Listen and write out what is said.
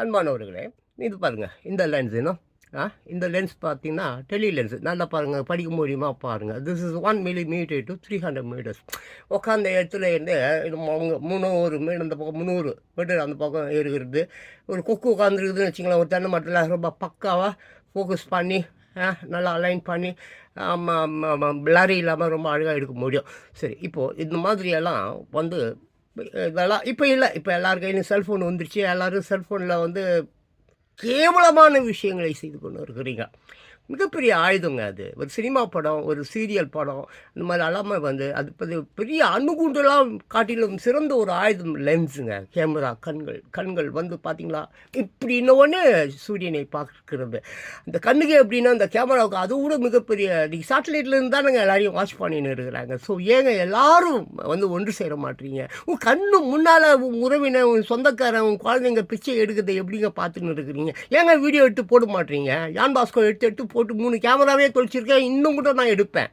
அன்பானவர்களே இது பாருங்கள் இந்த லென்ஸ் இன்னும் ஆ இந்த லென்ஸ் பார்த்தீங்கன்னா டெலி லென்ஸ் நல்லா பாருங்கள் படிக்க முடியுமா பாருங்கள் this is one millimetre to three hundred metres உட்காந்த இடத்துல இருந்து இது அவங்க முந்நூறு மீட்டர் அந்த பக்கம் முந்நூறு மீட்டர் அந்த பக்கம் இருக்கிறது ஒரு கொக்கு உட்காந்துருக்குதுன்னு வச்சுங்களேன் ஒரு தென்னை மரத்தில் ரொம்ப பக்காவாக ஃபோக்கஸ் பண்ணி நல்லா அலைன் பண்ணி பிளரி இல்லாமல் ரொம்ப அழகாக எடுக்க முடியும். சரி இப்போது இந்த மாதிரியெல்லாம் வந்து இதெல்லாம் இப்போ இல்லை. இப்போ எல்லார் கையிலையும் செல்ஃபோன் வந்துருச்சு. எல்லோரும் செல்ஃபோனில் வந்து கேவலமான விஷயங்களை செய்து கொண்டு வருகிறீங்க. மிகப்பெரிய ஆயுதங்க அது. ஒரு சினிமா படம் ஒரு சீரியல் படம் இந்த மாதிரி எல்லாமே வந்து அது பெரிய அணுகுண்டுலாம் அணுகுண்டெல்லாம் காட்டிலும் சிறந்த ஒரு ஆயுதம் லென்ஸுங்க. கேமரா கண்கள் கண்கள் வந்து பார்த்தீங்களா இப்படி இன்னொன்று சூரியனை பார்க்கிறது. அந்த கண்ணுக்கு எப்படின்னா அந்த கேமராவுக்கு அது கூட மிகப்பெரிய நீங்கள் சேட்டலைட்லேருந்து தானேங்க எல்லாரையும் வாட்ச் பண்ணின்னு இருக்கிறாங்க. ஸோ ஏங்க எல்லாரும் வந்து ஒன்று சேர மாட்டீங்க? உன் கண்ணு முன்னால் உன் உறவினர் உன் சொந்தக்காரன் உன் குழந்தைங்க பிச்சை எடுக்கிறத எப்படிங்க பார்த்துன்னு இருக்கிறீங்க? ஏங்க வீடியோ எடுத்து போட மாட்டீங்க? யான் பாஸ்கோ எடுத்து எடுத்து போட்டு மூணு கேமராவே தொலைச்சிருக்கேன். இன்னும் கூட நான் எடுப்பேன்.